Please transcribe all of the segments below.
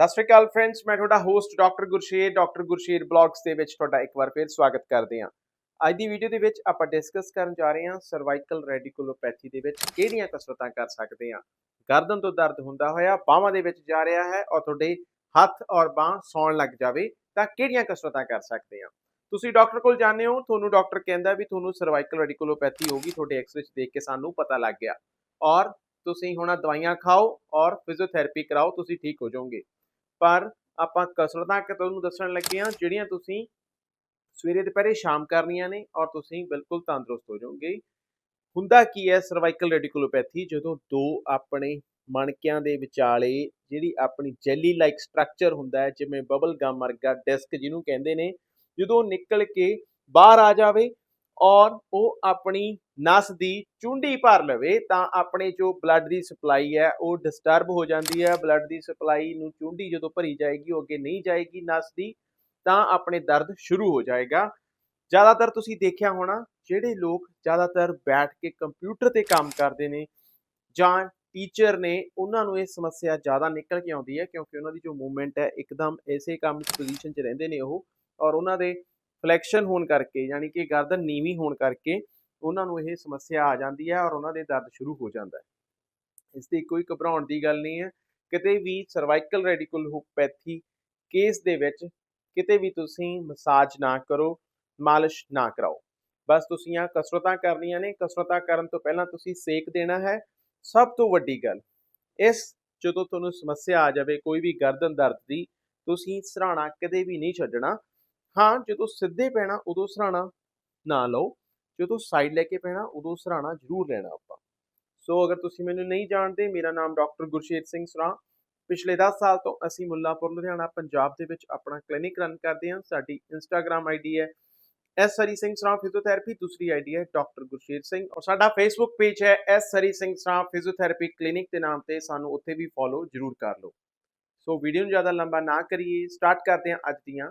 ਸਤਿ ਸ਼੍ਰੀ ਅਕਾਲ ਫਰੈਂਡਸ ਮੈਂ ਤੁਹਾਡਾ host doctor Gursher doctor Gursher blogs ਦੇ ਵਿੱਚ ਤੁਹਾਡਾ ਇੱਕ ਵਾਰ ਫਿਰ ਸਵਾਗਤ ਕਰਦੇ ਹਾਂ। ਅੱਜ ਦੀ ਵੀਡੀਓ ਦੇ ਵਿੱਚ ਆਪਾਂ ਡਿਸਕਸ ਕਰਨ ਜਾ ਰਹੇ ਹਾਂ ਸਰਵਾਈਕਲ ਰੈਡੀਕੂਲੋਪੈਥੀ ਦੇ ਵਿੱਚ ਕਿਹੜੀਆਂ ਕਸਰਤਾਂ ਕਰ ਸਕਦੇ ਹਾਂ। ਗਰਦਨ ਤੋਂ ਦਰਦ ਹੁੰਦਾ ਹੋਇਆ, ਬਾਹਾਂ ਦੇ ਵਿੱਚ ਜਾ ਰਿਹਾ ਹੈ ਔਰ ਤੁਹਾਡੇ ਹੱਥ ਔਰ ਬਾਹ ਸੌਣ ਲੱਗ ਜਾਵੇ ਤਾਂ ਕਿਹੜੀਆਂ ਕਸਰਤਾਂ ਕਰ ਸਕਦੇ ਹਾਂ। ਤੁਸੀਂ ਡਾਕਟਰ ਕੋਲ ਜਾਂਦੇ ਹੋ, ਤੁਹਾਨੂੰ ਡਾਕਟਰ ਕਹਿੰਦਾ ਵੀ ਤੁਹਾਨੂੰ ਸਰਵਾਈਕਲ ਰੈਡੀਕੂਲੋਪੈਥੀ ਹੋਗੀ ਤੁਹਾਡੇ ਐਕਸ-ਰੇ 'ਚ ਦੇਖ ਕੇ ਸਾਨੂੰ ਪਤਾ ਲੱਗ ਗਿਆ। ਔਰ ਤੁਸੀਂ ਹੁਣ ਦਵਾਈਆਂ ਖਾਓ ਔਰ ਫਿਜ਼ੀਓਥੈਰੇਪੀ ਕਰਾਓ, ਤੁਸੀਂ ਠੀਕ ਹੋ ਜਾਓਗੇ। ਪਰ ਆਪਾਂ ਕਸਰਤਾਂ ਕਿ ਤੁਹਾਨੂੰ ਦੱਸਣ ਲੱਗੇ ਹਾਂ, ਜਿਹੜੀਆਂ ਤੁਸੀਂ ਸਵੇਰੇ ਦੁਪਹਿਰੇ ਸ਼ਾਮ ਕਰਨੀਆਂ ਨੇ ਔਰ ਤੁਸੀਂ ਬਿਲਕੁਲ ਤੰਦਰੁਸਤ ਹੋ ਜਾਓਗੇ। ਹੁੰਦਾ ਕੀ ਹੈ ਸਰਵਾਈਕਲ ਰੈਡੀਕੂਲੋਪੈਥੀ ਜਦੋਂ ਦੋ ਆਪਣੇ ਮਣਕਿਆਂ ਦੇ ਵਿਚਾਲੇ ਜਿਹੜੀ ਆਪਣੀ ਜੈਲੀ ਲਾਈਕ ਸਟਰਕਚਰ ਹੁੰਦਾ ਹੈ, ਜਿਵੇਂ ਬਬਲ ਗਮ ਵਰਗਾ ਡਿਸਕ ਜਿਹਨੂੰ ਕਹਿੰਦੇ ਨੇ, ਜਦੋਂ ਨਿਕਲ ਕੇ ਬਾਹਰ ਆ ਜਾਵੇ ਔਰ ਉਹ ਆਪਣੀ ਨਸ ਦੀ ਚੁੰਡੀ ਭਰ ਲਵੇ ਤਾਂ ਆਪਣੇ ਜੋ ਬਲੱਡ ਦੀ ਸਪਲਾਈ ਹੈ, ਉਹ ਡਿਸਟਰਬ ਹੋ ਜਾਂਦੀ ਹੈ। ਬਲੱਡ ਦੀ ਸਪਲਾਈ ਨੂੰ ਚੁੰਡੀ ਜਦੋਂ ਭਰੀ ਜਾਏਗੀ, ਉਹ ਅੱਗੇ ਨਹੀਂ ਜਾਏਗੀ ਨਸ ਦੀ, ਤਾਂ ਆਪਣੇ ਦਰਦ ਸ਼ੁਰੂ ਹੋ ਜਾਏਗਾ। ਜ਼ਿਆਦਾਤਰ ਤੁਸੀਂ ਦੇਖਿਆ ਹੋਣਾ, ਜਿਹੜੇ ਲੋਕ ਜ਼ਿਆਦਾਤਰ ਬੈਠ ਕੇ ਕੰਪਿਊਟਰ ਤੇ ਕੰਮ ਕਰਦੇ ਨੇ ਜਾਂ ਟੀਚਰ ਨੇ, ਉਹਨਾਂ ਨੂੰ ਇਹ ਸਮੱਸਿਆ ਜ਼ਿਆਦਾ ਨਿਕਲ ਕੇ ਆਉਂਦੀ ਹੈ ਕਿਉਂਕਿ ਉਹਨਾਂ ਦੀ ਜੋ ਮੂਵਮੈਂਟ ਹੈ, ਇੱਕਦਮ ਐਸੇ ਕੰਮ ਪੋਜੀਸ਼ਨ 'ਚ ਰਹਿੰਦੇ ਨੇ ਉਹ ਔਰ ਉਹਨਾਂ ਦੇ ਫਲੈਕਸ਼ਨ ਹੋਣ ਕਰਕੇ, ਯਾਨੀ ਕਿ ਗਰਦਨ ਨੀਵੀਂ ਹੋਣ ਕਰਕੇ ਉਹਨਾਂ ਨੂੰ ਇਹ ਸਮੱਸਿਆ ਆ ਜਾਂਦੀ ਹੈ ਔਰ ਉਹਨਾਂ ਦੇ ਦਰਦ ਸ਼ੁਰੂ ਹੋ ਜਾਂਦਾ ਹੈ। ਇਸ ਦੀ ਕੋਈ ਘਬਰਾਉਣ ਦੀ ਗੱਲ ਨਹੀਂ ਹੈ। ਕਿਤੇ ਵੀ ਸਰਵਾਈਕਲ ਰੈਡੀਕੁਲੋਪੈਥੀ ਕੇਸ ਦੇ ਵਿੱਚ ਕਿਤੇ ਵੀ ਤੁਸੀਂ ਮਸਾਜ ਨਾ ਕਰੋ, ਮਾਲਿਸ਼ ਨਾ ਕਰਾਓ। ਬਸ ਤੁਸੀਂ ਆ ਕਸਰਤਾਂ ਕਰਨੀਆਂ ਨੇ। ਕਸਰਤਾਂ ਕਰਨ ਤੋਂ ਪਹਿਲਾਂ ਤੁਸੀਂ ਸੇਕ ਦੇਣਾ ਹੈ। ਸਭ ਤੋਂ ਵੱਡੀ ਗੱਲ, ਇਸ ਜਦੋਂ ਤੁਹਾਨੂੰ ਸਮੱਸਿਆ ਆ ਜਾਵੇ, ਕੋਈ ਵੀ ਗਰਦਨ ਦਰਦ ਦੀ, ਤੁਸੀਂ ਸਰਾਣਾ ਕਦੇ ਵੀ ਨਹੀਂ ਛੱਡਣਾ। ਹਾਂ, ਜਦੋਂ ਸਿੱਧੇ ਪੈਣਾ, ਉਦੋਂ ਸਰਾਣਾ ਨਾ ਲਓ। ਜਦੋਂ ਸਾਈਡ ਲੈ ਕੇ ਪੈਣਾ, ਉਦੋਂ ਸਰਾਣਾ ਜ਼ਰੂਰ ਲੈਣਾ ਆਪਾਂ। ਸੋ ਅਗਰ ਤੁਸੀਂ ਮੈਨੂੰ ਨਹੀਂ ਜਾਣਦੇ, ਮੇਰਾ ਨਾਮ ਡਾਕਟਰ ਗੁਰਸ਼ੇਰ ਸਿੰਘ ਸਰਾ ਪਿਛਲੇ 10 ਸਾਲ ਤੋਂ ਅਸੀਂ ਮੁੱਲਾਪੁਰ, ਲੁਧਿਆਣਾ, ਪੰਜਾਬ ਦੇ ਵਿੱਚ ਆਪਣਾ ਕਲੀਨਿਕ ਰਨ ਕਰਦੇ ਹਾਂ। ਸਾਡੀ ਇੰਸਟਾਗ੍ਰam ਆਈਡੀ ਹੈ ਐਸ ਹਰੀ ਸਿੰਘ ਸਰਾ ਫਿਜ਼ੀਓਥੈਰੇਪੀ ਦੂਸਰੀ ਆਈਡੀ ਹੈ ਡਾਕਟਰ ਗੁਰਸ਼ੇਰ ਸਿੰਘ। ਔਰ ਸਾਡਾ ਫੇਸਬੁੱਕ ਪੇਜ ਹੈ S Hari Singh Sra physiotherapy clinic ਦੇ ਨਾਮ ਤੇ। ਸਾਨੂੰ ਉੱਥੇ ਵੀ ਫੋਲੋ ਜ਼ਰੂਰ ਕਰ ਲਓ। ਸੋ ਵੀਡੀਓ ਨੂੰ ਜ਼ਿਆਦਾ ਲੰਬਾ ਨਾ ਕਰੀਏ। ਸਟਾਰਟ ਕਰਦੇ ਹਾਂ ਅੱਜ ਦੀਆਂ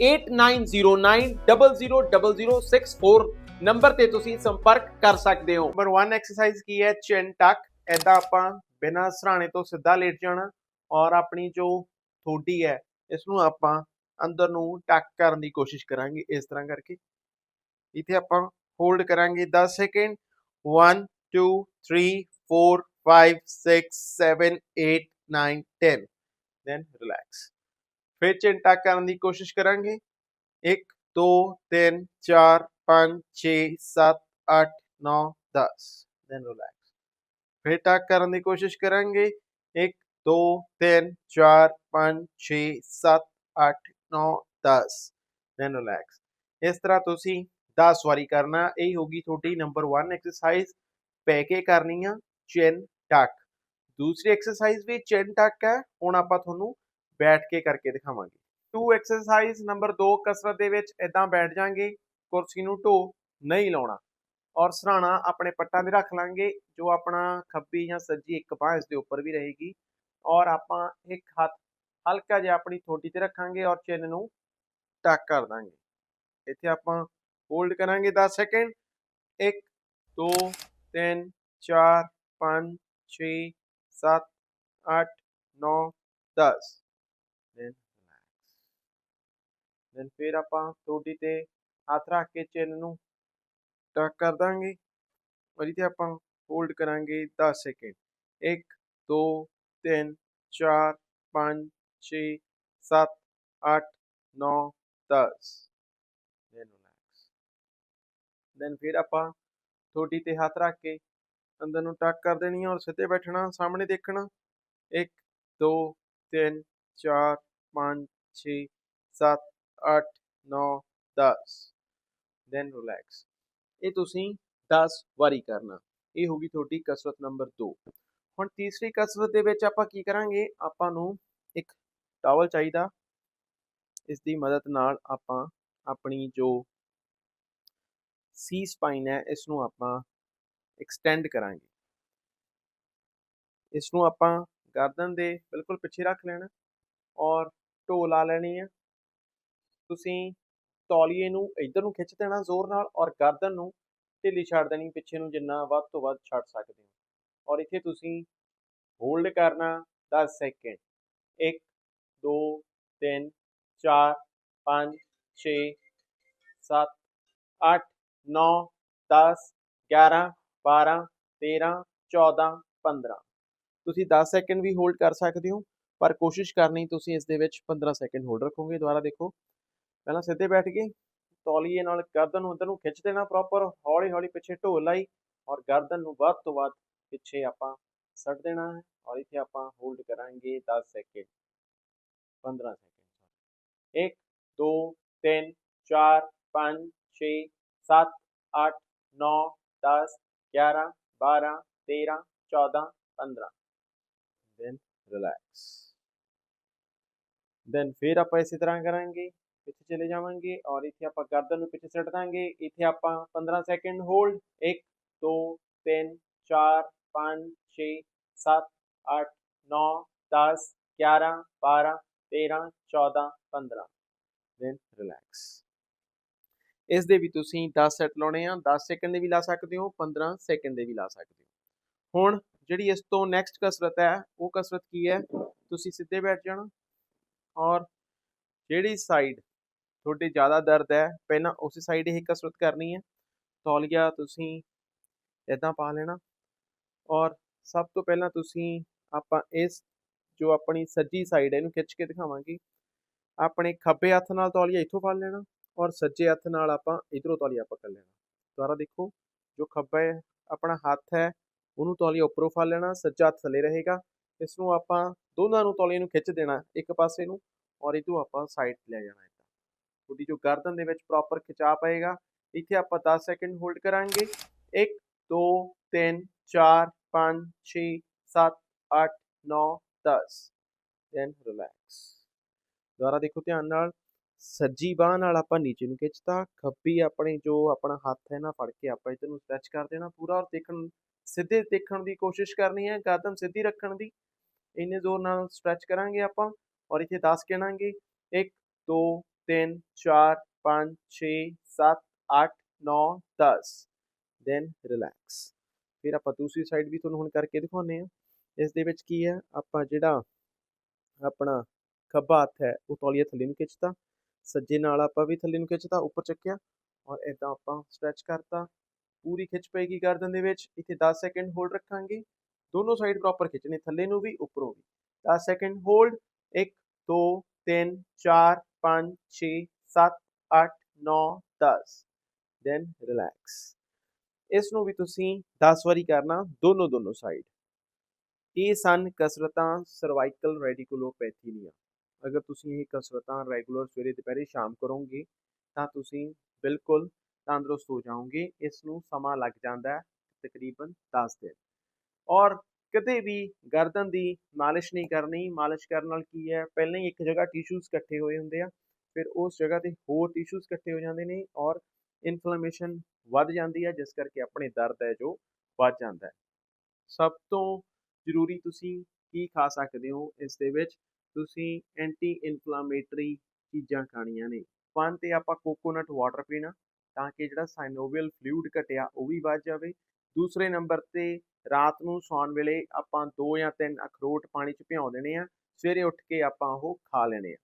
8909000064 ਨੰਬਰ ਤੇ ਤੁਸੀਂ ਸੰਪਰਕ ਕਰ ਸਕਦੇ ਹੋ। ਨੰਬਰ 1 ਐਕਸਰਸਾਈਜ਼ ਕੀ ਹੈ? ਚਿਨ ਟਕ ਐਦਾਂ ਆਪਾਂ ਬਿਨਾਂ ਸਰਾਣੇ ਤੋਂ ਸਿੱਧਾ ਲੇਟ ਜਾਣਾ। ਔਰ ਆਪਣੀ ਜੋ ਥੋੜੀ ਹੈ ਇਸ ਨੂੰ ਆਪਾਂ ਅੰਦਰ ਨੂੰ ਟੱਕ ਕਰਨ ਦੀ ਕੋਸ਼ਿਸ਼ ਕਰਾਂਗੇ ਇਸ ਤਰ੍ਹਾਂ ਕਰਕੇ। ਇੱਥੇ ਆਪਾਂ ਹੋਲਡ ਕਰਾਂਗੇ 10 ਸੈਕਿੰਡ 1 2 3 4 5 6 7 8 9 10 then relax ਫਿਰ ਚਿਨ ਟਕ ਕਰਨ ਦੀ ਕੋਸ਼ਿਸ਼ ਕਰਾਂਗੇ। 1 2 3 4 5 6 7 8 9 10 then relax ਫਿਰ ਟਕ ਕਰਨ ਦੀ ਕੋਸ਼ਿਸ਼ ਕਰਾਂਗੇ। 1 2 3 4 5 6 7 8 9 10 then relax ਇਸ ਤਰ੍ਹਾਂ ਤੁਸੀਂ 10 ਵਾਰੀ ਕਰਨਾ, ਇਹ ਹੋਗੀ ਤੁਹਾਡੀ ਨੰਬਰ 1 ਐਕਸਰਸਾਈਜ਼ ਪੈ ਕੇ ਕਰਨੀ ਆ ਚਿਨ ਟਕ ਦੂਸਰੀ ਐਕਸਰਸਾਈਜ਼ ਵੀ ਚਿਨ ਟਕ ਹੈ। ਹੁਣ ਆਪਾਂ ਤੁਹਾਨੂੰ ਬੈਠ ਕੇ ਕਰਕੇ ਦਿਖਾਵਾਂਗੇ। ਟੂ ਐਕਸਰਸਾਈਜ਼ ਨੰਬਰ 2 ਕਸਰਤ ਦੇ ਵਿੱਚ ਇਦਾਂ ਬੈਠ ਜਾਾਂਗੇ, ਕੁਰਸੀ ਨੂੰ ਢੋ, ਨਹੀਂ ਲਾਉਣਾ ਔਰ ਸਰਾਣਾ ਆਪਣੇ ਪੱਟਾਂ ਤੇ ਰੱਖ ਲਾਂਗੇ, ਜੋ ਆਪਣਾ ਖੱਬੀ ਜਾਂ ਸੱਜੀ ਇੱਕ ਬਾਹ ਇਸ ਦੇ ਉੱਪਰ ਵੀ ਰਹੇਗੀ ਔਰ ਆਪਾਂ ਇੱਕ ਹੱਥ ਹਲਕਾ ਜਿਹਾ ਆਪਣੀ ਥੋੜੀ ਤੇ ਰੱਖਾਂਗੇ ਔਰ ਚਿੰਨ ਨੂੰ ਟੱਕ ਕਰ ਦਾਂਗੇ। ਇੱਥੇ ਆਪਾਂ ਹੋਲਡ ਕਰਾਂਗੇ 10 ਸੈਕਿੰਡ 1 2 3 4 5 6 7 8 9 10 then relax. Then ਫਿਰ ਆਪਾਂ ਥੋੜੀ ਤੇ ਹੱਥ ਰੱਖ ਕੇ ਚਿੰਨ ਨੂੰ ਟੱਕ ਕਰ ਦਾਂਗੇ। ਔਰ ਇੱਥੇ ਆਪਾਂ ਹੋਲਡ ਕਰਾਂਗੇ 10 ਸੈਕਿੰਡ 1 2 3 4 5 6 7 8 9 10 ਦੈਨ relax. Then ਫਿਰ ਆਪਾਂ ਥੋੜੀ ਤੇ ਹੱਥ ਰੱਖ ਕੇ ਅੰਦਰ ਨੂੰ ਟੱਕ ਕਰ ਦੇਣੀ ਹੈ ਔਰ ਸਿੱਧੇ ਬੈਠਣਾ, ਸਾਹਮਣੇ ਦੇਖਣਾ। 1 2 3 4 5 6 7 8 9 10 ਦੈਨ ਰਿਲੈਕਸ ਇਹ ਤੁਸੀਂ 10 ਵਾਰੀ ਕਰਨਾ। ਇਹ ਹੋਗੀ ਤੁਹਾਡੀ ਕਸਰਤ ਨੰਬਰ 2 ਹੁਣ ਤੀਸਰੀ ਕਸਰਤ ਦੇ ਵਿੱਚ ਆਪਾਂ ਕੀ ਕਰਾਂਗੇ? ਆਪਾਂ ਨੂੰ ਇੱਕ ਟਾਵਲ ਚਾਹੀਦਾ। ਇਸ ਦੀ ਮਦਦ ਨਾਲ ਆਪਾਂ ਆਪਣੀ ਜੋ ਸੀ ਸਪਾਈਨ ਹੈ ਇਸ ਨੂੰ ਆਪਾਂ ਐਕਸਟੈਂਡ ਕਰਾਂਗੇ। ਇਸ ਨੂੰ ਆਪਾਂ ਗਰਦਨ ਦੇ ਬਿਲਕੁਲ ਪਿੱਛੇ ਰੱਖ ਲੈਣਾ। ਔਰ ਢੋਲ ਲਾ ਲੈਣੀ ਹੈ ਤੁਸੀਂ ਤੌਲੀਏ ਨੂੰ ਇੱਧਰ ਨੂੰ ਖਿੱਚ ਦੇਣਾ ਜ਼ੋਰ ਨਾਲ ਔਰ ਗਰਦਨ ਨੂੰ ਢਿੱਲੀ ਛੱਡ ਦੇਣੀ, ਪਿੱਛੇ ਨੂੰ ਜਿੰਨਾ ਵੱਧ ਤੋਂ ਵੱਧ ਛੱਡ ਸਕਦੇ ਹੋ। ਔਰ ਇੱਥੇ ਤੁਸੀਂ ਹੋਲਡ ਕਰਨਾ 10 ਸੈਕਿੰਡ। 1 2 3 4 5 6 7 8 9 10 11 12 13 14 15 ਤੁਸੀਂ 10 ਸੈਕਿੰਡ ਵੀ ਹੋਲਡ ਕਰ ਸਕਦੇ ਹੋ। ਪਰ ਕੋਸ਼ਿਸ਼ ਕਰਨੀ ਤੁਸੀਂ ਇਸ ਦੇ ਵਿੱਚ 15 ਸੈਕਿੰਡ ਹੋਲਡ ਰੱਖੋਗੇ, ਦੁਬਾਰਾ ਦੇਖੋ। ਪਹਿਲਾਂ ਸਿੱਧੇ ਬੈਠ ਕੇ ਤੌਲੀਏ ਨਾਲ ਗਰਦਨ ਨੂੰ ਅੰਦਰ ਨੂੰ ਖਿੱਚ ਦੇਣਾ ਪ੍ਰੋਪਰ ਹੌਲੀ ਹੌਲੀ ਪਿੱਛੇ ਢੋਲ ਲਾਈ ਔਰ ਗਰਦਨ ਨੂੰ ਵੱਧ ਤੋਂ ਵੱਧ ਪਿੱਛੇ ਆਪਾਂ ਸੱਟ ਦੇਣਾ ਹੈ ਔਰ ਇੱਥੇ ਆਪਾਂ ਹੋਲਡ ਕਰਾਂਗੇ 10 second 15 second 1 2 3 4 5 6 7 8 9 10 11 12 13 14 15 then relax then ਫਿਰ ਆਪਾਂ ਇਸੇ ਤਰ੍ਹਾਂ ਕਰਾਂਗੇ ਪਿੱਛੇ ਚਲੇ ਜਾਵਾਂਗੇ ਔਰ ਇੱਥੇ ਆਪਾਂ ਗਰਦਨ ਨੂੰ ਪਿੱਛੇ ਸੱਟ ਦਾਂਗੇ ਇੱਥੇ ਆਪਾਂ 15 ਸੈਕਿੰਡ ਹੋਲਡ 1 2 3 4 5 6 7 8 9 10 11 12 13 14 15 ਦੈਨ ਰਿਲੈਕਸ ਇਸ ਦੇ ਵੀ ਤੁਸੀਂ 10 ਸੈਟ ਲਾਉਣੇ ਆ 10 ਸੈਕਿੰਡ ਦੇ ਵੀ ਲਾ ਸਕਦੇ ਹੋ 15 ਸੈਕਿੰਡ ਦੇ ਵੀ ਲਾ ਸਕਦੇ ਹੋ ਹੁਣ ਜਿਹੜੀ ਇਸ ਤੋਂ ਨੈਕਸਟ ਕਸਰਤ ਹੈ ਉਹ ਕਸਰਤ ਕੀ ਹੈ ਤੁਸੀਂ ਸਿੱਧੇ ਬੈਠ ਜਾਣਾ ਔਰ ਜਿਹੜੀ ਸਾਈਡ ਤੁਹਾਡੇ ਜ਼ਿਆਦਾ ਦਰਦ ਹੈ, ਪਹਿਲਾਂ ਉਸੇ ਸਾਈਡ ਇਹ ਕਸਰਤ ਕਰਨੀ ਹੈ। ਤੌਲੀਆ ਤੁਸੀਂ ਇਦਾਂ ਪਾ ਲੈਣਾ ਔਰ ਸਭ ਤੋਂ ਪਹਿਲਾਂ ਤੁਸੀਂ ਆਪਾਂ ਇਸ ਜੋ ਆਪਣੀ ਸੱਜੀ ਸਾਈਡ ਹੈ, ਇਹਨੂੰ ਖਿੱਚ ਕੇ ਦਿਖਾਵਾਂਗੇ। ਆਪਣੇ ਖੱਬੇ ਹੱਥ ਨਾਲ ਤੌਲੀਆ ਇੱਥੋਂ ਫੜ ਲੈਣਾ ਔਰ ਸੱਜੇ ਹੱਥ ਨਾਲ ਆਪਾਂ ਇਧਰੋਂ ਤੌਲੀਆ ਪਕੜ ਲੈਣਾ। ਦੁਬਾਰਾ ਦੇਖੋ, ਜੋ ਖੱਬੇ ਆਪਣਾ ਹੱਥ ਹੈ, ਉਹਨੂੰ ਤੌਲੀਆ ਉੱਪਰੋਂ ਫੜ ਲੈਣਾ, ਸੱਜਾ ਹੱਥ ਥੱਲੇ ਰਹੇਗਾ। ਇਸ ਨੂੰ ਆਪਾਂ ਦੋਨਾਂ ਨੂੰ ਤੌਲੀਏ ਨੂੰ ਖਿੱਚ ਦੇਣਾ ਇੱਕ ਪਾਸੇ ਨੂੰ ਔਰ ਇਦੋਂ ਆਪਾਂ ਸਾਈਡ ਲੈ ਜਾਣਾ ਹੈ ਤੁਹਾਡੀ ਜੋ ਗਰਦਨ ਦੇ ਵਿੱਚ ਪ੍ਰੋਪਰ ਖਿਚਾ ਪਏਗਾ, ਇੱਥੇ ਆਪਾਂ 10 ਸੈਕਿੰਡ ਹੋਲਡ ਕਰਾਂਗੇ। 1 2 3 4 5 6 7 8 9 10 ਦੈਨ ਰਿਲੈਕਸ ਦੁਬਾਰਾ ਦੇਖੋ ਧਿਆਨ ਨਾਲ। ਸੱਜੀ ਬਾਹ ਨਾਲ ਆਪਾਂ ਨੀਚੇ ਨੂੰ ਖਿੱਚਤਾ, ਖੱਬੀ ਆਪਣੇ ਜੋ ਆਪਣਾ ਹੱਥ ਹੈ ਨਾ ਫੜ ਕੇ ਆਪਾਂ ਇਧਰ ਨੂੰ ਸਟ੍ਰੈਚ ਕਰ ਦੇਣਾ ਪੂਰਾ ਔਰ ਦੇਖਣ, ਸਿੱਧੇ ਦੇਖਣ ਦੀ ਕੋਸ਼ਿਸ਼ ਕਰਨੀ ਹੈ ਗਰਦਨ ਸਿੱਧੀ ਰੱਖਣ ਦੀ। ਇੰਨੇ ਜ਼ੋਰ ਨਾਲ ਸਟ੍ਰੈਚ ਕਰਾਂਗੇ ਆਪਾਂ ਔਰ ਇੱਥੇ 10 ਗਿਣਾਂਗੇ 1 2 3 4 5 6 7 8 9 10 ਦੈਨ ਰਿਲੈਕਸ ਫਿਰ ਆਪਾਂ ਦੂਸਰੀ ਸਾਈਡ ਵੀ ਤੁਹਾਨੂੰ ਹੁਣ ਕਰਕੇ ਦਿਖਾਉਂਦੇ ਆ ਇਸ ਦੇ ਵਿੱਚ ਕੀ ਹੈ, ਆਪਾਂ ਜਿਹੜਾ ਆਪਣਾ ਖੱਬਾ ਹੱਥ ਹੈ, ਉਹ ਤੌਲੀਆ ਥੱਲੇ ਨੂੰ ਖਿੱਚਤਾ। ਸੱਜੇ ਨਾਲ ਆਪਾਂ ਵੀ ਥੱਲੇ ਨੂੰ ਖਿੱਚਤਾ, ਉੱਪਰ ਚੱਕਿਆ ਔਰ ਇਦਾਂ ਆਪਾਂ ਸਟ੍ਰੈਚ ਕਰਤਾ। ਪੂਰੀ ਖਿੱਚ ਪਏਗੀ ਗਰਦਨ ਦੇ ਵਿੱਚ। ਇੱਥੇ 10 ਸੈਕਿੰਡ ਹੋਲਡ ਰੱਖਾਂਗੇ। ਦੋਨੋਂ ਸਾਈਡ ਪ੍ਰੋਪਰ ਖਿੱਚਣੇ, ਥੱਲੇ ਨੂੰ ਵੀ, ਉੱਪਰੋਂ ਵੀ। 10 ਸੈਕਿੰਡ ਹੋਲਡ 1 2 3 4 5 6 7 8 9 10 ਦੈਨ ਰਿਲੈਕਸ ਇਸ ਨੂੰ ਵੀ ਤੁਸੀਂ 10 ਵਾਰੀ ਕਰਨਾ ਦੋਨੋਂ ਦੋਨੋਂ ਸਾਈਡ ਇਹ ਸਨ ਕਸਰਤਾਂ ਸਰਵਾਈਕਲ ਰੈਡੀਕੂਲੋਪੈਥੀ ਦੀਆਂ ਅਗਰ ਤੁਸੀਂ ਇਹ ਕਸਰਤਾਂ ਰੈਗੂਲਰ ਸਵੇਰੇ, ਦੁਪਹਿਰੇ, ਸ਼ਾਮ ਕਰੋਗੇ, ਤਾਂ ਤੁਸੀਂ ਬਿਲਕੁਲ ਤੰਦਰੁਸਤ ਹੋ ਜਾਓਗੇ, ਇਸ ਨੂੰ ਸਮਾਂ ਲੱਗ ਜਾਂਦਾ ਹੈ ਤਕਰੀਬਨ 10 ਦਿਨ। ਔਰ ਕਦੇ ਵੀ ਗਰਦਨ ਦੀ ਮਾਲਿਸ਼ ਨਹੀਂ ਕਰਨੀ, ਮਾਲਿਸ਼ ਕਰਨ ਨਾਲ ਕੀ ਹੈ, ਪਹਿਲਾਂ ਹੀ ਇੱਕ ਜਗ੍ਹਾ ਟਿਸ਼ੂਜ਼ ਇਕੱਠੇ ਹੋਏ ਹੁੰਦੇ ਆ, ਫਿਰ ਉਸ ਜਗ੍ਹਾ ਤੇ ਹੋਰ ਟਿਸ਼ੂਜ਼ ਇਕੱਠੇ ਹੋ ਜਾਂਦੇ ਨੇ ਔਰ ਇਨਫਲੇਮੇਸ਼ਨ ਵੱਧ ਜਾਂਦੀ ਹੈ, ਜਿਸ ਕਰਕੇ ਆਪਣੇ ਦਰਦ ਹੈ ਜੋ ਵੱਧ ਜਾਂਦਾ ਹੈ। ਸਭ ਤੋਂ ਜ਼ਰੂਰੀ ਤੁਸੀਂ ਕੀ ਖਾ ਸਕਦੇ ਹੋ, ਇਸ ਦੇ ਵਿੱਚ ਤੁਸੀਂ ਐਂਟੀ ਇਨਫਲਾਮੇਟਰੀ ਚੀਜ਼ਾਂ ਖਾਣੀਆਂ ਨੇ। ਵਨ ਤੇ ਆਪਾਂ ਕੋਕੋਨਟ ਵਾਟਰ ਪੀਣਾ, ਤਾਂ ਕਿ ਜਿਹੜਾ ਸਾਈਨੋਵੀਅਲ ਫਲੂਇਡ ਘਟਿਆ ਉਹ ਵੀ ਵੱਧ ਜਾਵੇ। ਦੂਸਰੇ ਨੰਬਰ ਤੇ ਰਾਤ ਨੂੰ ਸੌਣ ਵੇਲੇ ਆਪਾਂ ਦੋ ਜਾਂ ਤਿੰਨ ਅਖਰੋਟ ਪਾਣੀ 'ਚ ਭਿਓ ਦੇਣੇ ਆ, ਸਵੇਰੇ ਉੱਠ ਕੇ ਆਪਾਂ ਉਹ ਖਾ ਲੈਣੇ ਆ।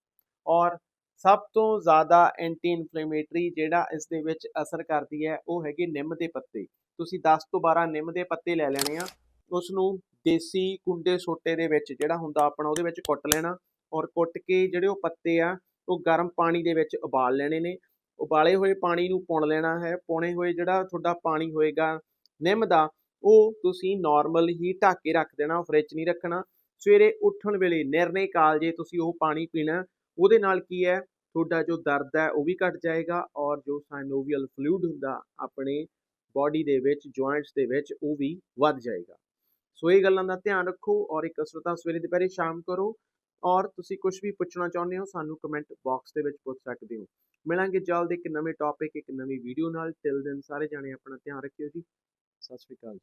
ਔਰ ਸਭ ਤੋਂ ਜ਼ਿਆਦਾ ਐਂਟੀ ਇਨਫਲੇਮੇਟਰੀ ਜਿਹੜਾ ਇਸ ਦੇ ਵਿੱਚ ਅਸਰ ਕਰਦੀ ਹੈ, ਉਹ ਹੈਗੇ ਨਿੰਮ ਦੇ ਪੱਤੇ। ਤੁਸੀਂ 10 ਤੋਂ 12 ਨਿੰਮ ਦੇ ਪੱਤੇ ਲੈ ਲੈਣੇ ਆ ਉਸ ਨੂੰ ਦੇਸੀ ਕੁੰਡੇ ਸੋਟੇ ਦੇ ਵਿੱਚ ਜਿਹੜਾ ਹੁੰਦਾ ਆਪਣਾ ਉਹਦੇ ਵਿੱਚ ਕੁੱਟ ਲੈਣਾ ਔਰ ਕੁੱਟ ਕੇ ਜਿਹੜੇ ਉਹ ਪੱਤੇ ਆ ਉਹ ਗਰਮ ਪਾਣੀ ਦੇ ਵਿੱਚ ਉਬਾਲ ਲੈਣੇ ਨੇ। ਉਬਾਲੇ ਹੋਏ ਪਾਣੀ ਨੂੰ ਪੁਣ ਲੈਣਾ ਹੈ। ਪੁਣੇ ਹੋਏ ਜਿਹੜਾ ਤੁਹਾਡਾ ਪਾਣੀ ਹੋਏਗਾ ਨਿੰਮ ਦਾ, ਉਹ ਤੁਸੀਂ ਨਾਰਮਲ ਹੀ ਢੱਕ ਕੇ ਰੱਖ ਦੇਣਾ ਫ੍ਰਿਜ ਨਹੀਂ ਰੱਖਣਾ। ਸਵੇਰੇ ਉੱਠਣ ਵੇਲੇ ਨਿਰਣੇ ਕਾਲ ਜੇ ਤੁਸੀਂ ਉਹ ਪਾਣੀ ਪੀਣਾ, ਉਹਦੇ ਨਾਲ ਕੀ ਹੈ? ਤੁਹਾਡਾ ਜੋ ਦਰਦ ਹੈ ਉਹ ਵੀ ਘਟ ਜਾਏਗਾ ਔਰ ਜੋ ਸਾਈਨੋਵੀਅਲ ਫਲੂਇਡ ਹੁੰਦਾ ਆਪਣੇ ਬਾਡੀ ਦੇ ਵਿੱਚ ਜੁਆਇੰਟਸ ਦੇ ਵਿੱਚ ਉਹ ਵੀ ਵੱਧ ਜਾਏਗਾ। ਸੋ ਇਹ ਗੱਲਾਂ ਦਾ ਧਿਆਨ ਰੱਖੋ ਔਰ ਇਹ ਕਸਰਤਾਂ ਸਵੇਰੇ ਦੁਪਹਿਰੇ ਸ਼ਾਮ ਕਰੋ ਔਰ ਤੁਸੀਂ ਕੁਝ ਵੀ ਪੁੱਛਣਾ ਚਾਹੁੰਦੇ ਹੋ ਸਾਨੂੰ ਕਮੈਂਟ ਬਾਕਸ ਦੇ ਵਿੱਚ ਪੁੱਛ ਸਕਦੇ ਹੋ। ਮਿਲਾਂਗੇ ਜਲਦ ਇੱਕ ਨਵੇਂ ਟੌਪਿਕ ਇੱਕ ਨਵੀਂ ਵੀਡੀਓ ਨਾਲ। ਟਿਲ ਦਿਨ ਸਾਰੇ ਜਾਣੇ ਆਪਣਾ ਧਿਆਨ ਰੱਖਿਓ ਜੀ। ਸਤਿ ਸ਼੍ਰੀ ਅਕਾਲ